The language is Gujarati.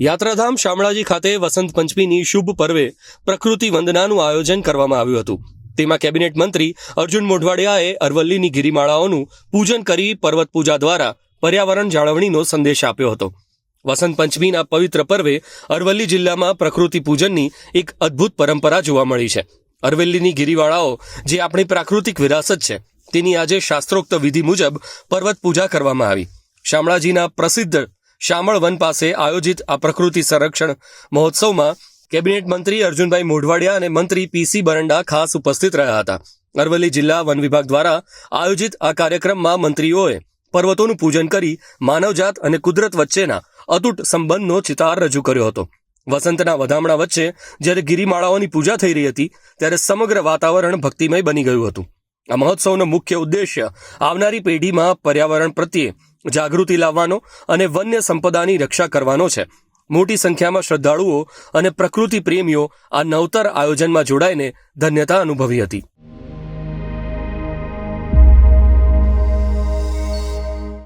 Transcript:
યાત્રાધામ શામળાજી ખાતે વસંત પંચમીની શુભ પર્વે પ્રકૃતિ વંદનાનું આયોજન કરવામાં આવ્યું હતું. તેમાં કેબિનેટ મંત્રી અર્જુન મોઢવાડિયાએ અરવલ્લીની ગિરિમાળાઓનું પૂજન કરી પર્વત પૂજા દ્વારા પર્યાવરણ જાળવણીનો સંદેશ આપ્યો હતો. વસંત પંચમીના પવિત્ર પર્વે અરવલ્લી જિલ્લામાં પ્રકૃતિ પૂજનની એક અદ્ભુત પરંપરા જોવા મળી છે. અરવલ્લીની ગિરિવાળાઓ જે આપણી પ્રાકૃતિક વિરાસત છે, તેની આજે શાસ્ત્રોક્ત વિધિ મુજબ પર્વત પૂજા કરવામાં આવી. શામળાજીના પ્રસિદ્ધ શામળ વન પાસે આયોજિત આ પ્રકૃતિ સંરક્ષણ મહોત્સવમાં કેબિનેટ મંત્રી અર્જુનભાઈ મોઢવાડિયા અને મંત્રી પીસી બરંડા ખાસ ઉપસ્થિત રહ્યા હતા. અરવલ્લી જિલ્લા વન વિભાગ દ્વારા આયોજિત આ કાર્યક્રમમાં મંત્રીઓએ પર્વતોનું પૂજન કરી માનવજાત અને કુદરત વચ્ચેના અતૂટ સંબંધનો ચિતાર રજૂ કર્યો હતો. વસંતના વધામણા વચ્ચે જ્યારે ગિરિમાળાઓની પૂજા થઈ રહી હતી, ત્યારે સમગ્ર વાતાવરણ ભક્તિમય બની ગયું હતું. આ મહોત્સવનો મુખ્ય ઉદ્દેશ્ય આવનારી પેઢીમાં પર્યાવરણ પ્રત્યે જાગૃતિ લાવવાનો અને વન્ય સંપદાની રક્ષા કરવાનો છે. મોટી સંખ્યામાં શ્રદ્ધાળુઓ અને પ્રકૃતિ પ્રેમીઓ આ નવતર આયોજનમાં જોડાઈને ધન્યતા અનુભવી હતી.